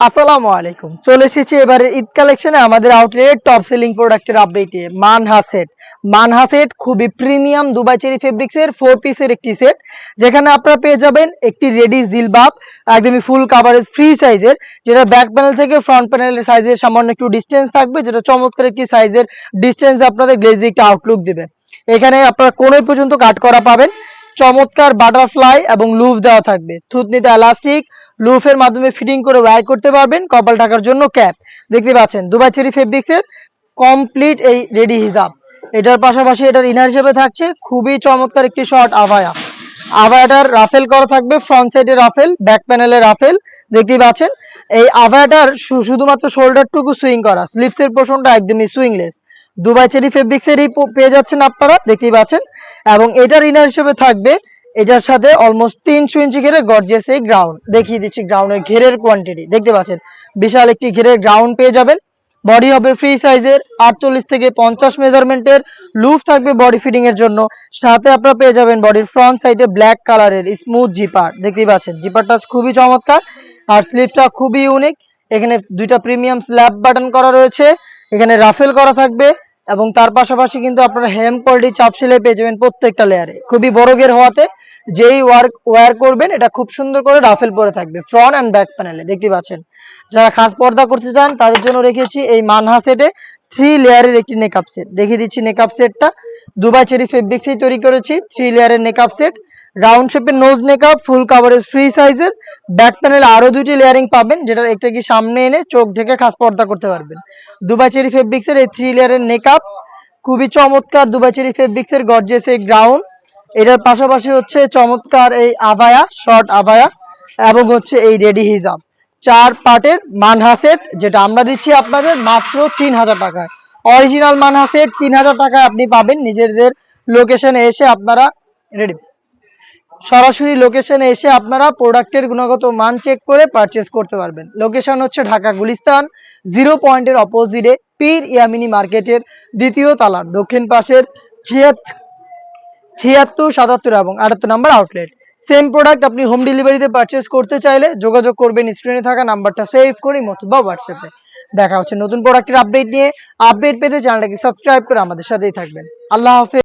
আসসালামু আলাইকুম। চলে এসেছি এবারে ঈদ কালেকশনে আমাদের আউটলেট টপ সেলিং প্রোডাক্টের আপডেটে মানহা সেট মানহা সেট খুবই প্রিমিয়াম দুবাই চেরি ফেব্রিক্স এর ফোর পিসের একটি সেট যেখানে আপনারা পেয়ে যাবেন একটি রেডি জিলবাব, একদমই ফুল কাভারেজ ফ্রি সাইজের যেটা ব্যাক প্যানেল থেকে ফ্রন্ট প্যানেলের সাইজের সামান্য একটু ডিস্টেন্স থাকবে, যেটা চমৎকার একটি সাইজের ডিস্টেন্স আপনাদের গ্লেজি একটা আউটলুক দেবে। এখানে আপনারা কোনোই পর্যন্ত কাট করা পাবেন। চমৎকার বাটারফ্লাই এবং লুফ দেওয়া থাকবে। থুতনিতে এলাস্টিক লুফের মাধ্যমে ফিটিং করে ওয়্যার করতে পারবেন, কপাল ঢাকার জন্য ক্যাপ দেখতে পাচ্ছেন, দুবাই চেরি ফেব্রিক্সের কমপ্লিট এই রেডি হিজাব এটার পাশাপাশি এটার ইনার হিসেবে থাকছে খুবই চমৎকার একটি শর্ট আভায়া। আভায়াটার রাফেল করা থাকবে ফ্রন্ট সাইডে রাফেল ব্যাক প্যানেলে রাফেল দেখতেই পাচ্ছেন, এই আভায়াটার শুধুমাত্র শোল্ডারটুকু সুইং করা স্লিপসের পোর্শনটা একদমই সুইংলেস দুবাই চেরি ফেব্রিক্সেরই প- পেয়ে যাচ্ছেন আপনারা, দেখতেই পাচ্ছেন। এবং এটার ইনার হিসেবে থাকবে এটার সাথে অলমোস্ট তিনশো ইঞ্চি ঘেরে গর্জিয়াস এই গ্রাউন্ড দেখিয়ে দিচ্ছি গ্রাউন্ডের ঘেরের কোয়ান্টিটি দেখতে পাচ্ছেন? বিশাল একটি ঘেরের গ্রাউন্ড পেয়ে যাবেন। বডি হবে ফ্রি সাইজের আটচল্লিশ থেকে পঞ্চাশ মেজারমেন্টের লুফ থাকবে বডি ফিটিং এর জন্য। সাথে আপনারা পেয়ে যাবেন বডির ফ্রন্ট সাইডে ব্ল্যাক কালারের স্মুথ জিপার দেখতেই পাচ্ছেন? জিপারটা খুবই চমৎকার। আর স্লিপটা খুবই ইউনিক এখানে দুইটা প্রিমিয়াম স্ল্যাব বাটন করা রয়েছে। এখানে রাফেল করা থাকবে। এবং তার পাশাপাশি কিন্তু আপনারা হেম কোয়ালিটি চাপ সেলাই পেয়ে যাবেন প্রত্যেকটা লেয়ারে খুবই বড় গের হওয়াতে যেই ওয়ার্ক ওয়ার করবেন, এটা খুব সুন্দর করে রাফেল পরে থাকবে ফ্রন্ট অ্যান্ড ব্যাক প্যানেলে দেখতে পাচ্ছেন। যারা খাস পর্দা করতে চান, তাদের জন্য রেখেছি এই মানহা সেটে থ্রি লেয়ারের একটি নেকআপ সেট দেখিয়ে দিচ্ছি নেকআপ সেটটা দুবাই চেরি ফেব্রিক্সেই তৈরি করেছি। থ্রি লেয়ারের নেকআপ সেট রাউন্ড শেপের nose neck up full coverage free সাইজের ব্যাক প্যানেল আরও দুইটি লেয়ারিং পাবেন, যেটা একটা কি সামনে এনে চোখ ঢেকে খাস পর্দা করতে পারবেন। দুবাই চেরি ফেব্রিক্সের এই থ্রি লেয়ারের নেকআপ খুবই চমৎকার দুবাই চেরি ফেব্রিক্সের গর্জিয়াস এই গ্রাউন্ড এটার পাশাপাশি হচ্ছে চমৎকার এই আভায়া শর্ট আভায়া, এবং হচ্ছে এই রেডি হিজাব চার পার্টের মানহা সেট যেটা আমরা দিচ্ছি আপনাদের মাত্র তিন হাজার টাকায়। অরিজিনাল মানহা সেট তিন হাজার টাকায় আপনি পাবেন। নিজেদের লোকেশনে এসে আপনারা রেডি সরাসরি লোকেশনে এসে আপনারা প্রোডাক্টের গুণগত মান চেক করে পারচেস করতে পারবেন। লোকেশন হচ্ছে ঢাকা গুলিস্তান জিরো পয়েন্টের অপোজিটে পীর ইয়ামিনি মার্কেটের দ্বিতীয় তালার দক্ষিণ পাশের ছিয়াত্তর ছিয়াত্তর, সাতাত্তর এবং আটাত্তর নাম্বার আউটলেট সেম প্রোডাক্ট আপনি হোম ডেলিভারিতে পারচেস করতে চাইলে যোগাযোগ করবেন স্ক্রিনে থাকা নাম্বারটা সেভ করি অথবা হোয়াটসঅ্যাপে দেখা হচ্ছে নতুন প্রোডাক্টের আপডেট নিয়ে। আপডেট পেতে চ্যানেলটাকে সাবস্ক্রাইব করে আমাদের সাথেই থাকবেন। আল্লাহ হাফেজ।